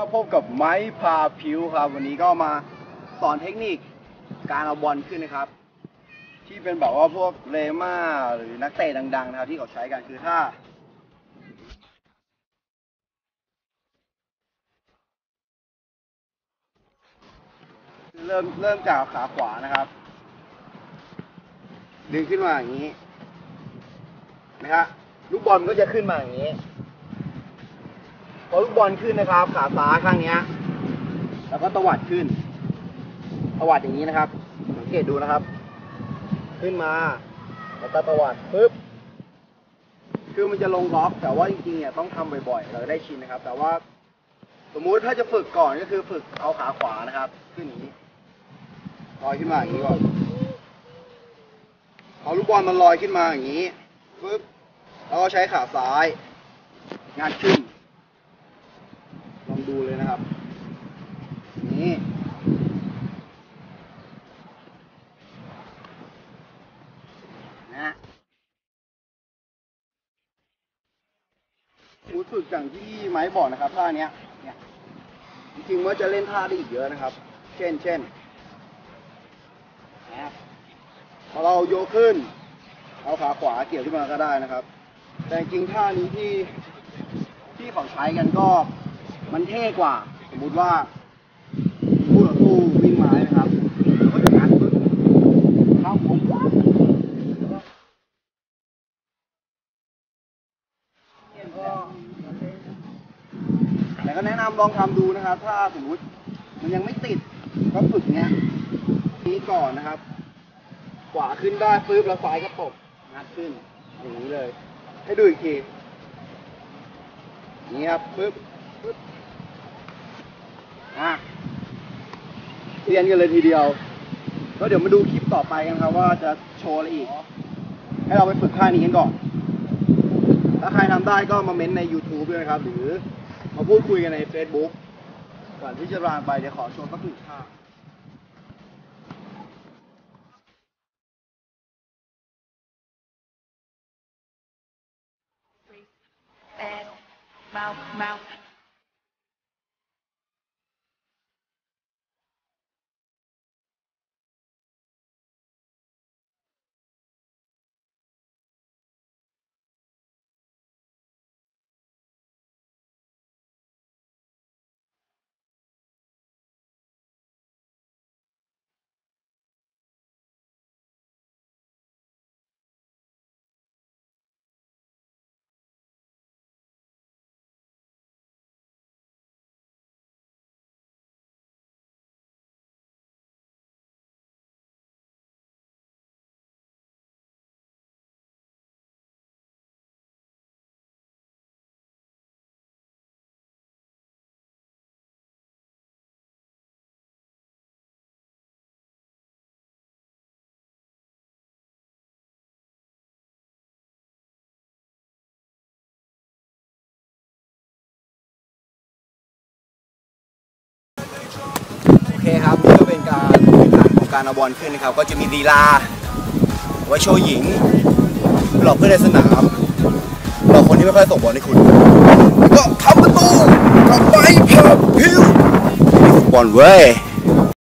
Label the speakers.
Speaker 1: ครับพบกับไม้พาผิวครับ วันนี้ก็มาสอนเทคนิคการเอาบอลขึ้นนะครับ ที่เป็นแบบว่าพวกเลม่าหรือนักเตะดัง ๆ นะครับ ที่เขาใช้กันคือถ้าเริ่มเริ่มจากขาขวานะครับ ดึงขึ้นมาอย่างนี้นะฮะลูกบอลมันก็จะขึ้นมาอย่างนี้ พอลูกบอลขึ้นนะครับ ขาซ้ายข้างเนี้ย แล้วก็ตวัดขึ้น ตวัดอย่างนี้นะครับ สังเกตดูนะครับ ขึ้นมา แล้วก็ตวัดปึ๊บ คือมันจะลงล็อกแต่ว่าจริงๆเนี่ยต้องทำบ่อยๆ เราได้ชินนะครับ แต่ว่า สมมุติถ้าจะฝึกก่อนก็คือฝึกเอาขาขวานะครับ ขึ้นอย่างนี้ลอยขึ้นมาอย่างนี้ก่อนเอาลูกบอลมันลอยขึ้นมาอย่างนี้ปึ๊บแล้วก็ใช้ขาซ้าย งานขึ้น ลองดูเลยนะครับ นี่นะ รู้สึกอย่างที่ไม้บอกนะครับท่าเนี้ยเนี่ยจริงๆว่าจะเล่นท่าได้อีกเยอะนะครับ เช่นเช่นนะครับพอเราโยกขึ้น เอาขาขวาเกี่ยวขึ้นมาก็ได้นะครับ แต่จริงท่านี้ที่ที่เขาใช้กันก็มันเท่กว่า สมมุติว่าผู้ต่อสู้วิ่งไม้นะครับแล้วก็จะงัดปึ๊บเข้าผม ก็แนะนำลองทำดูนะครับ ถ้าสมมุติมันยังไม่ติดก็ฝึกเนี้ยนี้ก่อนนะครับ ขวาขึ้นได้ปึ๊บแล้วซ้ายก็ตบงัดขึ้นอย่างนี้เลย ให้ดูอีกทีนี่ครับปึ๊บปึ๊บอะเรียนกันเลยทีเดียวแล้วเดี๋ยวมาดูคลิปต่อไปกันครับว่าจะโชว์อะไรอีก ให้เราไปฝึกท่านี้กันก่อน ถ้าใครทำได้ก็มาเม้นต์ใน YouTube ด้วยนะครับ หรือ มาพูดคุยกันใน Facebook ก่อนที่จะรางไปเดี๋ยวขอโชว์สักหนึ่งท่า
Speaker 2: and mouth, mouth.
Speaker 1: โอ การเอาบอลขึ้นนะครับ ก็จะมีดีลาไว้โชว์หญิง หลอกเพื่อนในสนามหลอกคนที่ไม่ค่อยส่งบอลให้คุณ ก็ทำประตูกลับไปพับพิวฟุตบอลเว้ย